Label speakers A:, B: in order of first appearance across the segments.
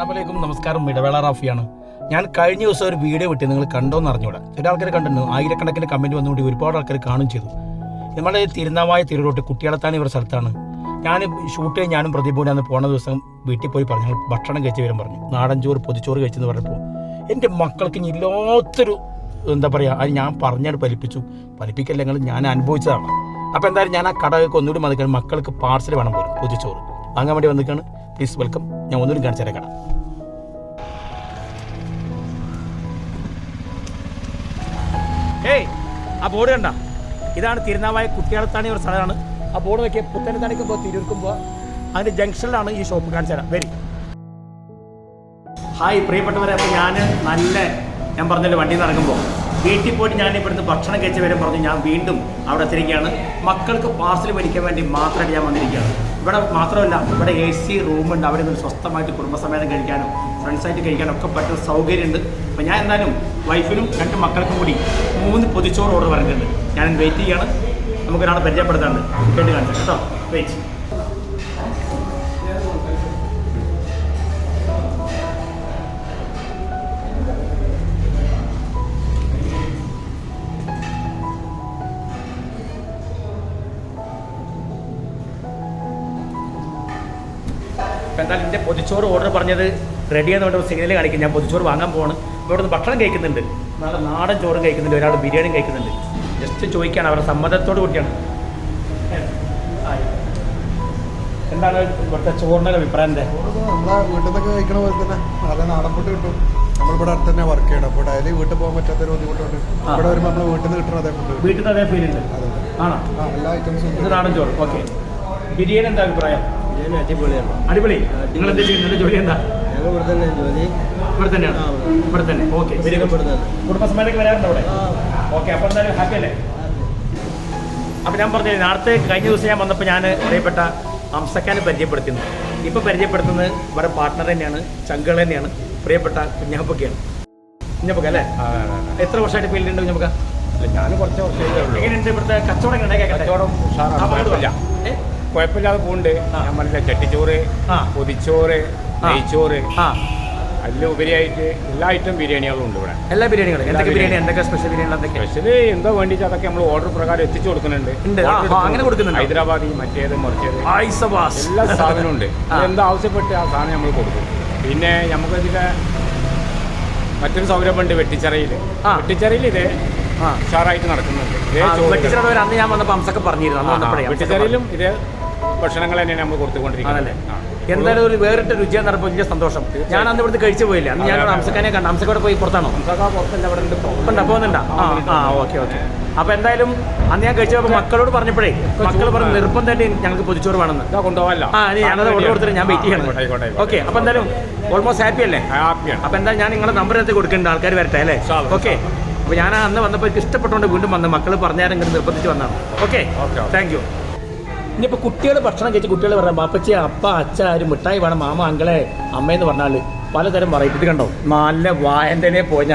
A: അസ്സാമലൈക്കും നമസ്കാരം. ഇടവേള റാഫിയാണ്. ഞാൻ കഴിഞ്ഞ ദിവസം ഒരു വീഡിയോ വിട്ടി. നിങ്ങൾ കണ്ടോ എന്ന് അറിഞ്ഞൂടാ. ചില ആൾക്കാർ കണ്ടിട്ടുണ്ട്. ആയിരക്കണക്കിന് കമന്റ് വന്നുകൊണ്ട് ഒരുപാട് ആൾക്കാർ കാണും ചെയ്തു. നമ്മുടെ തിരുനാവായ തിരുവോട്ട് കുട്ടികളെത്താൻ ഇവരുടെ സ്ഥലത്താണ്. ഞാൻ ഷൂട്ട് ചെയ്യാൻ ഞാനും പ്രദീപൂടെ അന്ന് പോണ ദിവസം വീട്ടിൽ പോയി പറഞ്ഞു. ഞങ്ങൾ ഭക്ഷണം കഴിച്ച് വരും പറഞ്ഞു. നാടൻ ചോറ് പൊതിച്ചോറ് കഴിച്ചെന്ന് പറഞ്ഞപ്പോൾ എന്റെ മക്കൾക്ക് ഇല്ലാത്തൊരു എന്താ പറയുക അത് ഞാൻ പറഞ്ഞാൽ ഫലിപ്പിച്ചു. നിങ്ങൾ ഞാൻ അനുഭവിച്ചതാണ്. അപ്പോൾ എന്തായാലും ഞാൻ ആ കടകൾക്ക് ഒന്നുകൂടി മതിക്കാൻ മക്കൾക്ക് പാർസൽ വേണം പോലും. പൊതിച്ചോറ്. വാങ്ങാൻ വേണ്ടി വന്നിക്കാണ് പ്ലീസ് വെൽക്കം. ഞാൻ ഒന്നുകൂടി കാണിച്ചു കാണാം ആ ബോർഡ് കണ്ട. ഇതാണ് തിരുനാവായ കുട്ടിയാളത്താണി ഒരു സ്ഥലമാണ്. ആ ബോർഡ് നോക്കിയ പുത്തനത്താണിക്ക് പോകുമ്പോൾ തിരുവർക്കുമ്പോൾ അതിന്റെ ജംഗ്ഷനിലാണ് ഈ ഷോപ്പ് കാണിച്ചു തരാം. വരി. ഹായ് പ്രിയപ്പെട്ടവരെ അപ്പോൾ ഞാൻ നല്ല ഞാൻ പറഞ്ഞല്ലോ വണ്ടിയിൽ നടക്കുമ്പോൾ വീട്ടിൽ പോയിട്ട് ഞാൻ ഇവിടുന്ന് ഭക്ഷണം കഴിച്ച് വരെ പറഞ്ഞു ഞാൻ വീണ്ടും അവിടെ എത്തിരിക്കുകയാണ് മക്കൾക്ക് പാർസൽ മേടിക്കാൻ വേണ്ടി മാത്രമായിട്ട് ഞാൻ വന്നിരിക്കുകയാണ്. ഇവിടെ മാത്രമല്ല ഇവിടെ എ സി റൂമുണ്ട്. അവിടെ നിന്ന് സ്വസ്ഥമായിട്ട് കുടുംബസമേതം കഴിക്കാനും ഫ്രണ്ട്സായിട്ട് കഴിക്കാനും ഒക്കെ പറ്റുന്ന സൗകര്യമുണ്ട്. അപ്പോൾ ഞാൻ എന്തായാലും വൈഫിനും രണ്ട് മക്കൾക്കും കൂടി മൂന്ന് പൊതിച്ചോറ് ഓർഡർ പറഞ്ഞിട്ടുണ്ട് ഞാൻ വെയിറ്റ് ചെയ്യാണ്. നമുക്കൊരാളെ പരിചയപ്പെടുത്താണ്ട് കേട്ട് കാണിച്ചു. കേട്ടോ? വെയിറ്റ് ഇപ്പം എന്തായാലും എന്റെ പൊതിച്ചോറ് ഓർഡർ പറഞ്ഞത് റെഡി എന്ന് പറഞ്ഞ സിഗ്നൽ കാണിക്കും ഞാൻ പൊതിച്ചോറ് വാങ്ങാൻ പോവാണ്. അപ്പോൾ ഇവിടെ നിന്ന് ഭക്ഷണം കഴിക്കുന്നുണ്ട്. നാളെ നാടൻ ചോറും കഴിക്കുന്നുണ്ട്. ഒരാൾ ബിരിയാണിയും കഴിക്കുന്നുണ്ട്. ജസ്റ്റ് ചോദിക്കുകയാണ്. അവരുടെ സമ്മതത്തോട് കൂടിയാണ്. എന്താണ് ഇവിടുത്തെ ചോറിന്റെ അഭിപ്രായം
B: നമ്മളെ വീട്ടിൽ നിന്നൊക്കെ കഴിക്കണ പോലെ തന്നെ നല്ല നാടൻ ഫുഡ് കിട്ടും. നമ്മളിവിടെ അടുത്ത് തന്നെ വർക്ക് ചെയ്യണം. അപ്പോൾ ഡയലി വീട്ടിൽ പോകാൻ പറ്റാത്തൊരു ബുദ്ധിമുട്ടുണ്ട്. ഇവിടെ വരുമ്പോൾ നമ്മൾ വീട്ടിൽ നിന്ന് കിട്ടുന്ന അതേ ഫുഡ്
A: വീട്ടിൽ നിന്ന് അതേ ഫീൽ ഉണ്ട്. ആണോ?
B: എല്ലാ ഐറ്റംസും
A: നാടൻ ചോറ്. ഓക്കെ ബിരിയാണി എന്താ അഭിപ്രായം?
C: അടിപൊളിയാണ്.
A: അടിപൊളി. നിങ്ങൾ എന്താ ചെയ്യുന്നത് ജോലി എന്താ?
C: ഞങ്ങൾ ഇവിടെ തന്നെ ജോലി.
A: ഇവിടെ തന്നെയാണ്?
C: ആ, ഇവിടെ.
A: ഇവിടെ തന്നെ. ഓക്കെ.
C: ഇവിടെ തന്നെ.
A: കുടുംബസമേതക്ക് വരാറുണ്ട് അവിടെ? ഓക്കെ അപ്പോൾ എന്തായാലും ഹാപ്പി അല്ലേ? അപ്പോൾ ഞാൻ പറഞ്ഞു നേരത്തെ കഴിഞ്ഞ ദിവസം ഞാൻ വന്നപ്പോൾ ഞാൻ അറിയപ്പെട്ട അംസക്കാനെ പരിചയപ്പെടുത്തുന്നു ഇപ്പോൾ പരിചയപ്പെടുത്തുന്നത് ഇവിടെ പാർട്ട്ണർ തന്നെയാണ് ചങ്കൾ തന്നെയാണ് പ്രിയപ്പെട്ട കുഞ്ഞാപ്പൊക്കെയാണ്. കുഞ്ഞാപ്പൊക്കെ അല്ലേ? എത്ര വർഷമായിട്ട് ഫീൽഡ് കുഞ്ഞാപ്പൊക്ക?
D: ഞാൻ കുറച്ച് വർഷം ഉള്ളൂ.
A: എങ്ങനെയുണ്ട് ഇവിടുത്തെ കച്ചവടം?
D: കച്ചവടം ഉഷാറാണ്. കുഴപ്പമില്ലാതെ പോകുന്നുണ്ട്. ഞാൻ പറഞ്ഞില്ല ചട്ടിച്ചോറ് പൊതിച്ചോറ് നെയ്ച്ചോറ്. അതിലുപരിയായിട്ട് എല്ലാ ഐറ്റം ബിരിയാണികളും ഉണ്ട് ഇവിടെ.
A: എല്ലാ ബിരിയാണികളും. എന്തൊക്കെ ബിരിയാണി. എന്തൊക്കെ സ്പെഷ്യൽ ബിരിയാണി എന്തൊക്കെ?
D: സ്പെഷ്യൽ എന്തോ വേണ്ടിയിട്ട് അതൊക്കെ നമ്മൾ ഓർഡർ പ്രകാരം എത്തിച്ചു കൊടുക്കുന്നുണ്ട്.
A: അങ്ങനെ കൊടുക്കുന്നുണ്ട്?
D: ഹൈദരാബാദി മറ്റേത് മറിച്ചത്. എല്ലാ സാധനവും ഉണ്ട്. എന്താ ആവശ്യപ്പെട്ട് ആ സാധനം നമ്മൾ കൊടുക്കും. പിന്നെ നമുക്ക് ഇതിലെ മറ്റൊരു സൗകര്യമുണ്ട് വെട്ടിച്ചറയിൽ
A: വെട്ടിച്ചറയിൽ
D: വെട്ടിച്ചിറയിൽ ഇതേ ഉഷാറായിട്ട് നടക്കുന്നുണ്ട്. ചോറ്
A: അന്ന് ഞാൻ വന്നപ്പോൾ അംസൊക്കെ പറഞ്ഞിരുന്നു. അംസൊക്കെ
D: ഇതേ ഭക്ഷണങ്ങൾ തന്നെയാണ് നമ്മൾ കൊടുത്തുകൊണ്ടിരിക്കുന്നത്.
A: എന്തായാലും ഒരു വേറിട്ട രുചിയാണ് പറഞ്ഞപ്പോൾ വലിയ സന്തോഷം. ഞാൻ അന്ന് ഇവിടുന്ന് കഴിച്ചു പോയില്ല. അന്ന് ഞാൻ. അംസക്കാനെ കണ്ടു അംസക്കോടെ പോയി പുറത്താണോ?
D: പുറത്തല്ല
A: പോകുന്നുണ്ടോ? ആ ഓക്കെ ഓക്കെ. അപ്പൊ എന്തായാലും അന്ന് ഞാൻ കഴിച്ചപ്പോൾ മക്കളോട് പറഞ്ഞപ്പോഴേ മക്കൾ നിർപ്പം തന്നെ ഞങ്ങൾക്ക് പൊതിച്ചോറ് വേണമെന്ന് ആ ഞാനത് ഓർഡർ കൊടുത്തിട്ട് ഞാൻ വെയിറ്റ് ചെയ്യണം. ഓക്കെ അപ്പോൾ എന്തായാലും ഓൾമോസ്റ്റ് ഹാപ്പി അല്ലേ?
D: അപ്പൊ
A: എന്തായാലും എന്താ ഞാൻ നിങ്ങളുടെ നമ്പർ എടുത്ത് കൊടുക്കേണ്ട ആൾക്കാർ വരട്ടെ അല്ലേ? ഓക്കെ. അപ്പോൾ ഞാൻ അന്ന് വന്നപ്പോൾ എനിക്ക് ഇഷ്ടപ്പെട്ടുകൊണ്ട് വീണ്ടും വന്ന് മക്കൾ പറഞ്ഞാലും ഇങ്ങോട്ട് നിർബന്ധിച്ച് വന്നതാണ്. ഓക്കെ. താങ്ക് യു ഇനിയിപ്പോൾ കുട്ടികൾ ഭക്ഷണം കഴിച്ച് കുട്ടികൾ പറയാം ബാപ്പച്ചി അപ്പ അച്ഛ ആര് മിഠായി വേണം മാമ അങ്കളെ അമ്മയെന്ന് പറഞ്ഞാൽ പലതരം പറയും. കണ്ടോ? നല്ല വായന്റെ പോഞ്ഞ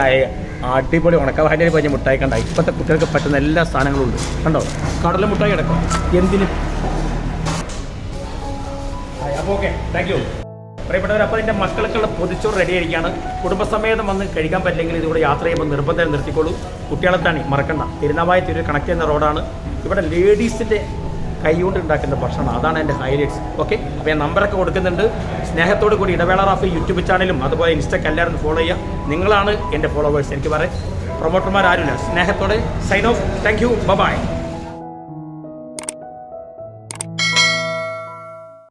A: അടിപൊളി ഉണക്ക വായന്റെ പോഞ്ഞ മിഠായി കണ്ട ഇപ്പോഴത്തെ കുട്ടികൾക്ക് പറ്റുന്ന എല്ലാ സാധനങ്ങളും ഉണ്ട്. കണ്ടോ? കടല മിഠായി കിടക്കും. എന്തിന്? അപ്പോൾ പ്രിയപ്പെട്ടവർ അപ്പോൾ എന്റെ മക്കൾക്കുള്ള പൊതിച്ചോറ് റെഡി ആയിരിക്കുകയാണ് കുടുംബസമേതം വന്ന് കഴിക്കാൻ പറ്റില്ലെങ്കിൽ ഇതിലൂടെ യാത്ര ചെയ്യുമ്പോൾ നിർബന്ധം നിർത്തിക്കോളൂ. കുട്ടികളെത്താണ് മറക്കണ്ട. തിരുനാവായ തിരു കണക്ട് ചെയ്യുന്ന റോഡാണ് ഇവിടെ ലേഡീസിന്റെ കൈകൊണ്ട് ഉണ്ടാക്കുന്ന ഭക്ഷണം. അതാണ് എന്റെ ഹൈലൈറ്റ്സ് ഓക്കെ അപ്പോൾ ഞാൻ നമ്പറൊക്കെ കൊടുക്കുന്നുണ്ട്. സ്നേഹത്തോടു കൂടി ഇടവേള റാഫ് യൂട്യൂബ് ചാനലും അതുപോലെ ഇൻസ്റ്റക്ക് എല്ലാവരും ഫോളോ ചെയ്യുക. നിങ്ങളാണ് എന്റെ ഫോളോവേഴ്സ് എനിക്ക് പറയാം. പ്രൊമോട്ടർമാർ ആരുമില്ല സ്നേഹത്തോടെ sign off thank you bye